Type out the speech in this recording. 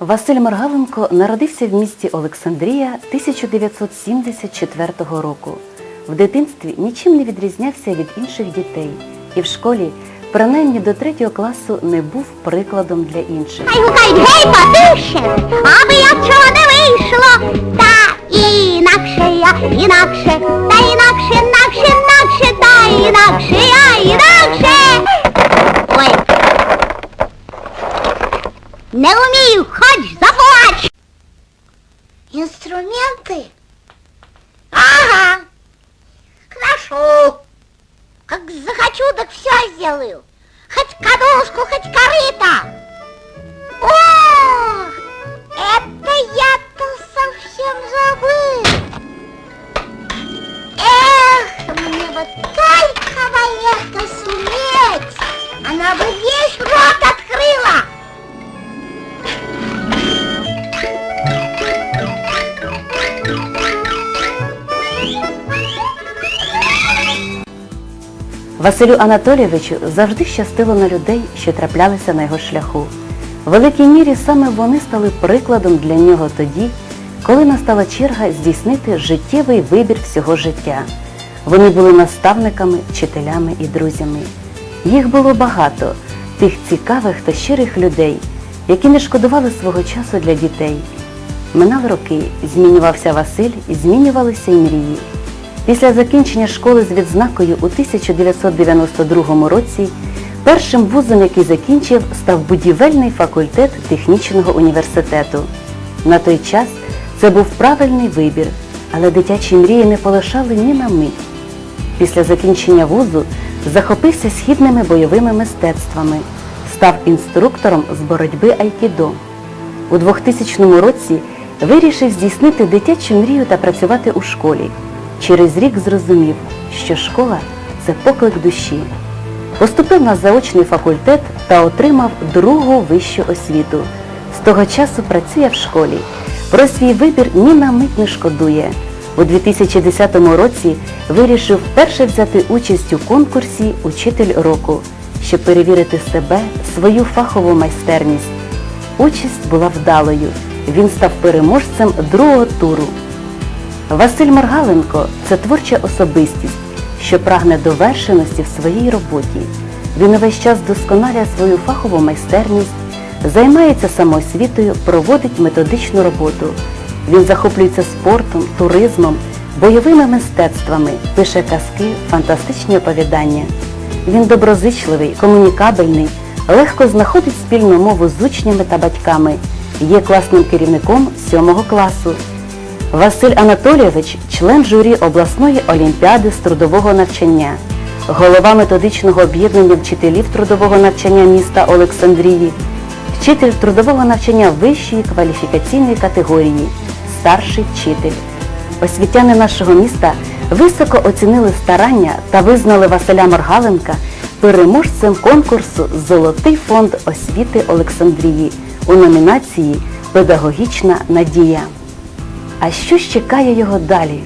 Василь Маргаленко народився в місті Олександрія 1974 року. В дитинстві нічим не відрізнявся від інших дітей і в школі, принаймні до третього класу, не був прикладом для інших. Хай гукають гей, патище, аби я чого не вийшло. Та інакше я, інакше, та інакше, інакше, інакше, та інакше я, інакше. Не вмію, хоч заплач. Инструменты? Ага. Хорошо. Как захочу, так все сделаю. Хоть кадушку, хоть корыто. О, это я-то совсем забыл. Эх, мне бы только это суметь. Она бы весь рот открыла. Василю Анатолійовичу завжди щастило на людей, що траплялися на його шляху. В великій мірі саме вони стали прикладом для нього тоді, коли настала черга здійснити життєвий вибір всього життя. Вони були наставниками, вчителями і друзями. Їх було багато, тих цікавих та щирих людей, які не шкодували свого часу для дітей. Минали роки, змінювався Василь, змінювалися й мрії. Після закінчення школи з відзнакою у 1992 році першим вузом, який закінчив, став будівельний факультет технічного університету. На той час це був правильний вибір, але дитячі мрії не полишали ні на мить. Після закінчення вузу захопився східними бойовими мистецтвами, став інструктором з боротьби айкідо. У 2000 році вирішив здійснити дитячу мрію та працювати у школі. Через рік зрозумів, що школа це поклик душі. Поступив на заочний факультет та отримав другу вищу освіту. З того часу працює в школі. Про свій вибір ні на мить не шкодує. У 2010 році вирішив вперше взяти участь у конкурсі Учитель року, щоб перевірити себе, свою фахову майстерність. Участь була вдалою. Він став переможцем другого туру. Василь Маргаленко це творча особистість, що прагне довершеності в своїй роботі. Він увесь час досконалює свою фахову майстерність, займається самоосвітою, проводить методичну роботу. Він захоплюється спортом, туризмом, бойовими мистецтвами, пише казки, фантастичні оповідання. Він доброзичливий, комунікабельний, легко знаходить спільну мову з учнями та батьками, є класним керівником сьомого класу. Василь Анатолійович член журі обласної олімпіади з трудового навчання, голова методичного об'єднання вчителів трудового навчання міста Олександрії, вчитель трудового навчання вищої кваліфікаційної категорії, старший вчитель. Освітяни нашого міста високо оцінили старання та визнали Василя Маргаленка переможцем конкурсу Золотий фонд освіти Олександрії у номінації Педагогічна надія. А що ж чекає його далі?